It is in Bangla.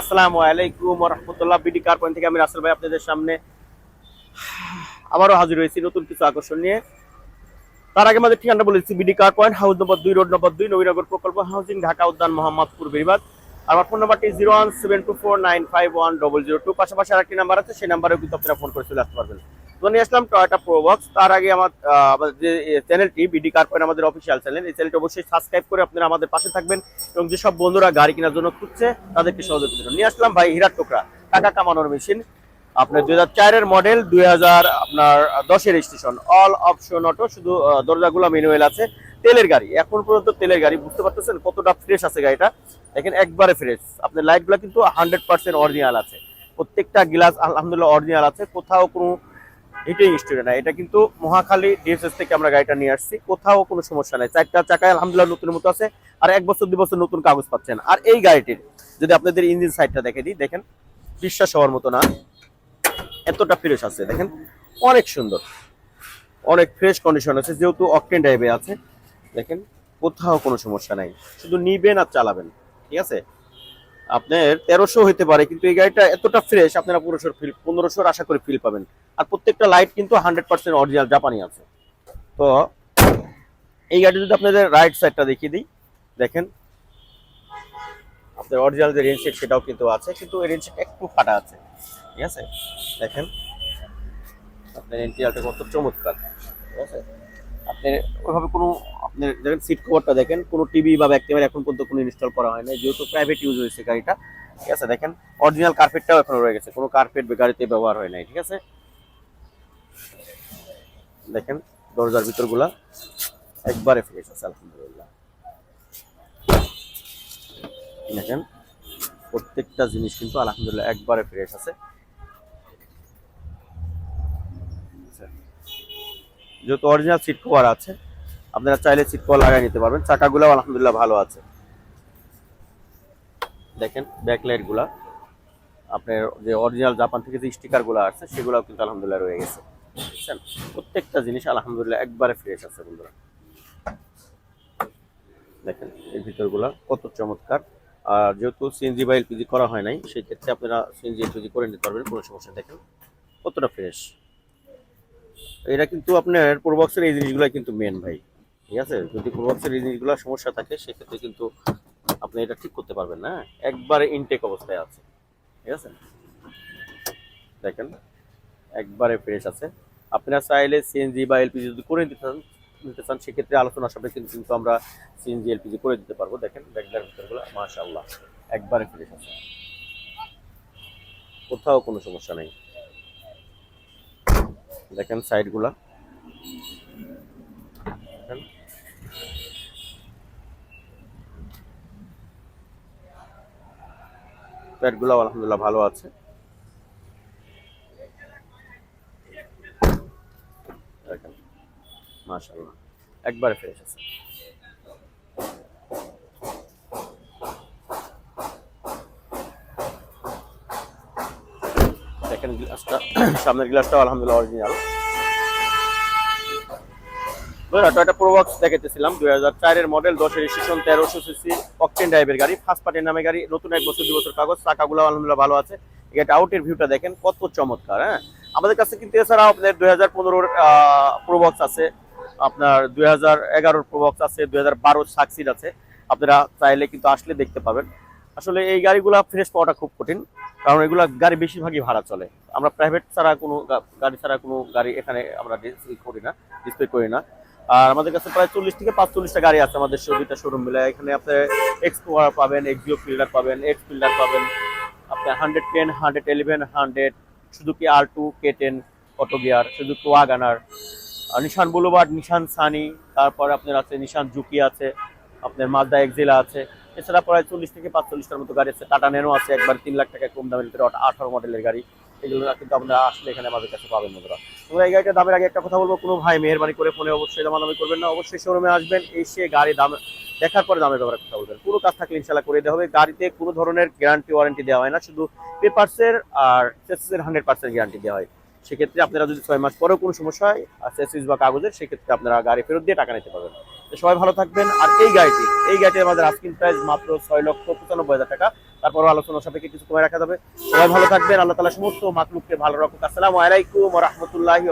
আসসালামু আলাইকুম রহমতুল্লাহ। বিডি কার পয়েন্ট থেকে আমি রাসেল ভাই আপনাদের সামনে আবারও হাজির হয়েছি নতুন কিছু আকর্ষণ নিয়ে। তার আগে আমাদের ঠিকানা বলেছি BD car point house number দুই, রোড নম্বর দুই, নবীনগর প্রকল্প হাউজিং, ঢাকা, উদ্যান, মোহাম্মদপুর, বেরিবাদ। আমার ফোন নাম্বারটি zero one seven two four nine five one double zero two. পাশাপাশি আরেকটি নাম্বার আছে, সেই নাম্বারেও কিন্তু আপনারা ফোন করে চলে আসতে পারবেন। নিয়ে আসলাম টয়টা প্রো বক্স তার আগে আমার আমাদের যে চ্যানেলটি বিডি কার পয়েন্ট আমাদের অফিসিয়াল চ্যানেল এই চ্যানেলটি অবশ্যই সাবস্ক্রাইব করে আপনারা আমাদের পাশে থাকবেন এবং যেসব বন্ধুরা গাড়ি কেনার জন্য খুঁজছে, তাদেরকে সহযোগিতা করুন। নিয়ে আসলাম ভাই হীরার টুকরা, টাকা কামানোর মেশিন আপনার দুই হাজার চারের মডেল দুই হাজার, আপনার দশের স্টেশন অল অপশন অটো শুধু দরজাগুলো ম্যানুয়াল আছে। তেলের গাড়ি, এখন পর্যন্ত তেলের গাড়ি, বুঝতে পারতেছেন কতটা ফ্রেশ আছে গাড়িটা? দেখেন একবারে ফ্রেশ আপনার লাইটগুলো কিন্তু হান্ড্রেড পার্সেন্ট অরিজিনাল আছে। প্রত্যেকটা গ্লাস আলহামদুলিল্লাহ অরিজিনাল আছে। কোথাও কোনো হিটিং স্টোরে না, এটা কিন্তু মহাখালী ডিএসএস থেকে আমরা গাড়িটা নিয়ে আসছি। কোথাও কোনো সমস্যা নাই। চারটা চাকায় আলহামদুলিল্লাহ নতুন মতো আছে, আর এক বছর, দুই বছর নতুন কাগজ পাচ্ছেন। আর এই গাড়িটির, যদি আপনাদের ইঞ্জিন সাইডটা দেখে দিই, দেখেন, বিশ্বাস হওয়ার মতো না। এতটা ফ্রেশ আছে, দেখেন, অনেক সুন্দর। অনেক ফ্রেশ কন্ডিশন আছে, যেহেতু অকটেন ড্রাইভে আছে। দেখেন, কোথাও কোনো সমস্যা নাই। শুধু নিবেন আর চালাবেন, ঠিক আছে? আপনার তেরোশো হইতে পারে, কিন্তু এই গাড়িটা এতটা ফ্রেশ আপনারা পনেরোশোর ফিল পনেরোশোর আশা করে ফিল পাবেন। আর প্রত্যেকটা লাইট কিন্তু হান্ড্রেড পার্সেন্ট অরিজিনাল জাপানি আছে। তো এই গাড়ি যদি আপনাদের রাইট সাইডটা দেখিয়ে দিই, দেখেন, আপনার অরিজিনাল যে রেঞ্জ সেট সেটাও কিন্তু আছে, কিন্তু রেঞ্জ একটু ফাটা আছে। ঠিক আছে? দেখেন, আপনার ইন্টিরিয়ারটা কত চমৎকার। ঠিক আছে? আপনি ওইভাবে কোনো দেখেন সিট কভারটা দেখেন, কোনো টিভি বা ব্যাক এখন পর্যন্ত কোনো ইনস্টল করা হয় না যেহেতু প্রাইভেট ইউজ হয়েছে গাড়িটা। ঠিক আছে, দেখেন অরিজিনাল কার্পেটটাও এখনও রয়ে গেছে, কোনো কার্পেট গাড়িতে ব্যবহার হয় নাই, ঠিক আছে? দেখেন, দরজার ভিতরগুলা একবারে ফ্রেশ আছে, আলহামদুলিল্লাহ। দেখেন, প্রত্যেকটা জিনিস কিন্তু আলহামদুলিল্লাহ একবারে ফ্রেশ আছে। আচ্ছা। যেহেতু অরিজিনাল সিট কভার আছে আপনারা চাইলে সিট কভার লাগাই নিতে পারবেন। চাকাগুলো আলহামদুলিল্লাহ ভালো আছে। দেখেন ব্যাকলাইটগুলা। আপনার যে অরিজিনাল জাপান থেকে যে স্টিকারগুলো আছে সেগুলো কিন্তু আলহামদুলিল্লাহ রয়ে গেছে। বুঝছেন? প্রত্যেকটা জিনিস আলহামদুলিল্লাহ একবারে ফ্রেশ আছে বন্ধুরা। দেখেন এই ভিতরগুলা কত চমৎকার। আর যেহেতু সিএনজি বা এলপিজি করা হয় নাই সেই ক্ষেত্রে আপনারা সিএনজি এলপিজি করে নিতে পারবেন, কোনো সমস্যা দেখেন, কতটা ফ্রেশ এটা কিন্তু আপনার প্রোবক্সের এই জিনিসগুলো কিন্তু মেন ভাই। ঠিক আছে? যদি কোনো এই জিনিসগুলো সমস্যা থাকে, সেক্ষেত্রে কিন্তু আপনি এটা ঠিক করতে পারবেন, না? একবারে ইনটেক অবস্থায় আছে। ঠিক আছে? দেখেন, একবারে ফ্রেশ আছে। আপনারা চাইলে সিএনজি বা এলপিজি যদি করে দিতে চান, নিতে চান, সেক্ষেত্রে আলোচনা সাপেক্ষে কিন্তু আমরা সিএনজি এলপিজি করে দিতে পারব। দেখেন ব্যাগলার ভিতরগুলো, মাশাআল্লাহ, একবারে ফ্রেশ আছে। কোথাও কোনো সমস্যা নেই। দেখেন সাইডগুলা প্যাডগুলো আলহামদুলিল্লাহ ভালো আছে। একবারে ফ্রেশ আছে। গ্লাসটা সামনের গ্লাসটাও আলহামদুলিল্লাহ অরিজিনাল টয়টা প্রোবক্স দেখাইতেছিলাম দুই হাজার মডেল দশের স্টেশন তেরোশো সিসি অকটেন ড্রাইভের গাড়ি ফার্স্ট পার্টির নামে গাড়ি, নতুন এক বছর দু বছর কাগজ, চাকাগুলো আলহামদুলিল্লাহ ভালো আছে। এটা আউটের ভিউটা দেখেন, কত চমৎকার হ্যাঁ? আমাদের কাছে কিন্তু এছাড়াও আপনার দুই হাজার পনেরোর প্রোবক্স আছে, আপনার দুই হাজার এগারোর প্রোবক্স আছে, দুই হাজার বারোর সাকসিড আছে। আপনারা চাইলে কিন্তু আসলে দেখতে পাবেন। আসলে এই গাড়িগুলো ফ্রেশ পাওয়াটা খুব কঠিন, কারণ এগুলো গাড়ি বেশিরভাগই ভাড়া চলে। আমরা প্রাইভেট ছাড়া কোনো গাড়ি ছাড়া কোনো গাড়ি এখানে আমরা করি না ডিসপ্লে করি না। আর আমাদের কাছে প্রায় চল্লিশ থেকে পাঁচচল্লিশটা গাড়ি আছে আমাদের দুইটা শোরুম মিলে। এখানে আপনি এক্সপ্লোরার পাবেন এক্সিও ফিল্ডার পাবেন এক্স ফিল্ডার পাবেন। আপনার hundred ten hundred eleven hundred Suzuki আর two K ten auto gear Suzuki Wagon R Nissan Bluebird Nissan Sunny তারপর আপনার আছে নিশান জুকি আছে, আপনার মাজদা এক্সিলা আছে। এছাড়া প্রায় চল্লিশ থেকে পাঁচচল্লিশটার মতো গাড়ি আছে। টাটা নেনো আছে, একবার তিন লাখ টাকা কম দামের ভিতরে আঠারো মডেলের গাড়ি। এগুলো কিন্তু আপনারা আসলে এখানে আমাদের কাছে পাবেন বন্ধুরা। তোমরা এই গাড়িটা দামের আগে একটা কথা বলব, কোনো ভাই মেহরবানি করে ফোনে অবশ্যই দামাদামি করবেন না। অবশ্যই শোরুমে আসবেন, এসে গাড়ি দাম, দেখার পরে দামের ব্যাপারে কথা বলবেন। পুরো কাজ থাকলে ইনশাল্লাহ করে দেওয়া হবে। গাড়িতে কোনো ধরনের গ্যারান্টি ওয়ারেন্টি দেওয়া হয় না, শুধু পেপারসের আর চেসিসের হান্ড্রেড পার্সেন্ট গ্যারান্টি দেওয়া হয়। সেক্ষেত্রে আপনারা যদি ছয় মাস পরেও কোনো সমস্যা হয় চেসিস বা কাগজের, সেক্ষেত্রে আপনারা গাড়ি ফেরত দিয়ে টাকা নিতে পারবেন। সবাই ভালো থাকবেন। আর এই গাড়িটি এই গাড়িটি আমাদের আস্কিং প্রাইস মাত্র ছয় লক্ষ পঁচানব্বই হাজার টাকা। তারপরও আলোচনার সাপেক্ষে কিছু কমে রাখা যাবে। সবাই ভালো থাকবেন। আল্লাহ তালা সমস্ত মাকলুককে ভালো রাখুক। আসসালামু আলাইকুম রহমতুল্লাহি